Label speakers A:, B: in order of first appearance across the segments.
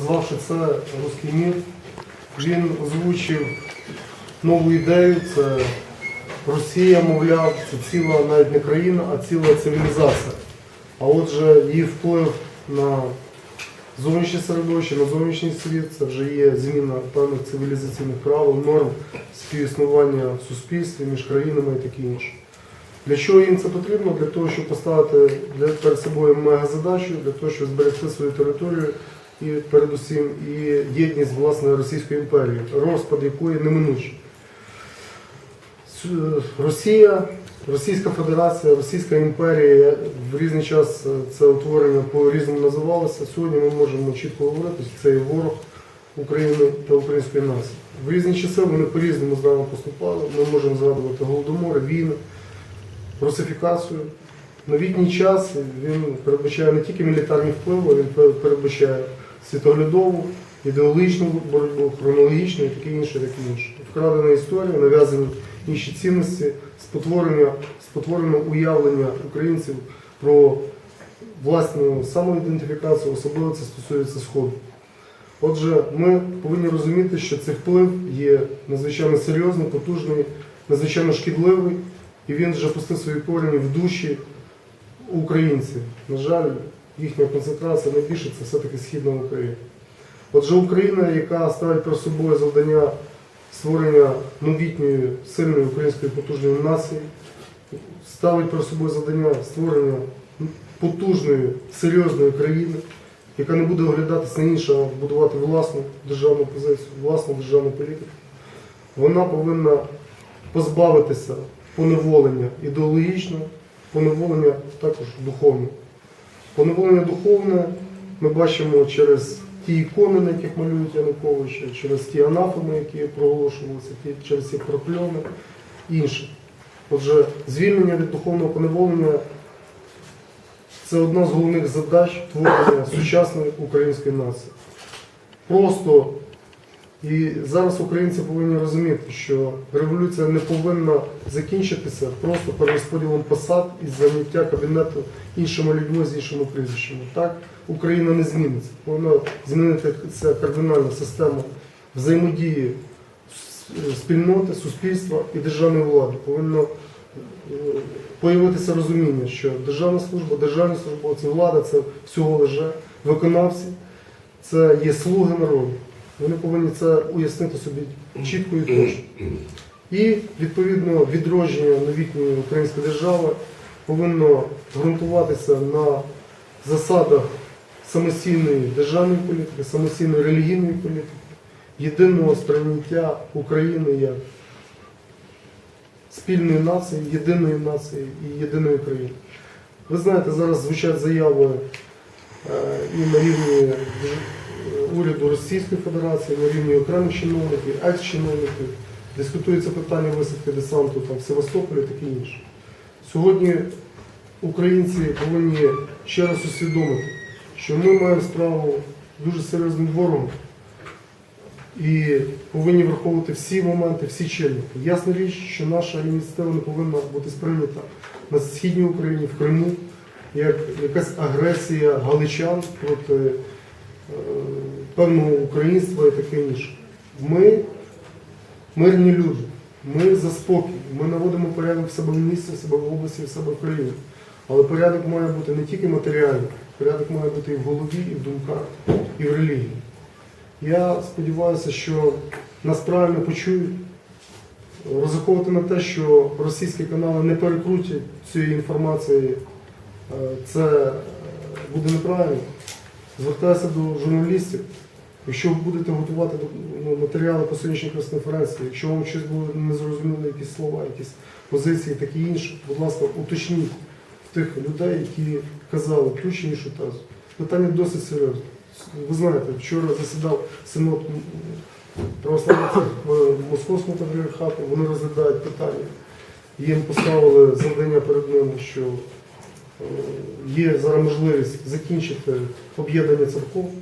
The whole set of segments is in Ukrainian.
A: Назвавши це «Руський мір», він озвучив нову ідею. Це Росія, мовляв, це ціла навіть не країна, а ціла цивілізація. А отже, її вплив на зовнішнє середовище, на зовнішній світ, це вже є зміна певних цивілізаційних правил, норм співіснування в суспільстві між країнами і таке інше. Для чого їм це потрібно? Для того, щоб поставити перед собою мегазадачу, для того, щоб зберегти свою територію і передусім і єдність власне Російської імперії, розпад якої неминучий. Росія, Російська Федерація, Російська імперія в різний час е, це утворення по-різному називалося. Сьогодні ми можемо чітко говорити, що це є ворог України та української нації. В різні часи вони по-різному з нами поступали. Ми можемо згадувати голодомори, війни, русифікацію. Новітній час він передбачає не тільки мілітарні впливи, він передбачає світоглядову, ідеологічну боротьбу, хронологічну і таке інше, таке інше. Вкрадена історія, нав'язані інші цінності, спотворення, спотворення уявлення українців про власну самоідентифікацію, особливо це стосується Сходу. Отже, ми повинні розуміти, що цей вплив є надзвичайно серйозний, потужний, надзвичайно шкідливий, і він вже пустив свої корені в душі українців. На жаль, їхня концентрація найбільше це все-таки східна Україна. Отже, Україна, яка ставить перед собою завдання створення новітньої, сильної української потужної нації, ставить перед собою завдання створення потужної, серйозної країни, яка не буде оглядатися на інше, а будувати власну державну позицію, власну державну політику. Вона повинна позбавитися поневолення ідеологічного, поневолення також духовного. Поневолення духовне ми бачимо через ті ікони, на яких малюють Януковича, через ті анафеми, які проголошувалися, через ці прокльони, і інше. Отже, звільнення від духовного поневолення це одна з головних задач творення сучасної української нації. Просто і зараз українці повинні розуміти, що революція не повинна закінчитися просто перерозподілом посад і заняття кабінету іншими людьми з іншими прізвищами. Так Україна не зміниться. Повинна змінитися кардинальна система взаємодії спільноти, суспільства і державної влади. Повинно е, появитися розуміння, що державна служба, державні службовці, влада це всього лише виконавці, це є слуги народу. Вони повинні це уяснити собі чітко і точно. І відповідно відродження новітньої української держави повинно ґрунтуватися на засадах самостійної державної політики, самостійної релігійної політики, єдиного сприйняття України як спільної нації, єдиної нації і єдиної країни. Ви знаєте, зараз звучать заяви е, і на рівні уряду Російської Федерації, на рівні окремих чиновників, екс-чиновників. Дискутується питання висадки десанту там, в Севастополі і таке інше. Сьогодні українці повинні ще раз усвідомити, що ми маємо справу з дуже серйозним ворогом і повинні враховувати всі моменти, всі чинники. Ясна річ, що наша ініціатива не повинна бути сприйнята на східній Україні, в Криму, як якась агресія галичан проти певного українства і таке інше. Ми мирні люди, ми за спокій, ми наводимо порядок в себе в місті, в себе в області, в себе в країні. Але порядок має бути не тільки матеріальний, порядок має бути і в голові, і в думках, і в релігії. Я сподіваюся, що нас правильно почують. Розраховувати на те, що російські канали не перекрутять цієї інформації, е, це е, буде неправильно. Звертаюся до журналістів. Якщо ви будете готувати ну, матеріали по сьогоднішній прес-конференції, якщо вам щось було незрозуміло, якісь слова, якісь позиції, таке інше, будь ласка, уточніть тих людей, які казали чи іншу тезу. Питання досить серйозне. Ви знаєте, вчора засідав синод православних Московського патріархату, вони розглядають питання. Їм поставили завдання перед ними, що е, є зараз можливість закінчити об'єднання церков,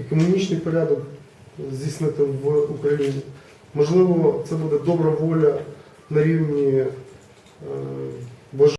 A: економічний порядок здійснити в Україні. Можливо, це буде добра воля на рівні е,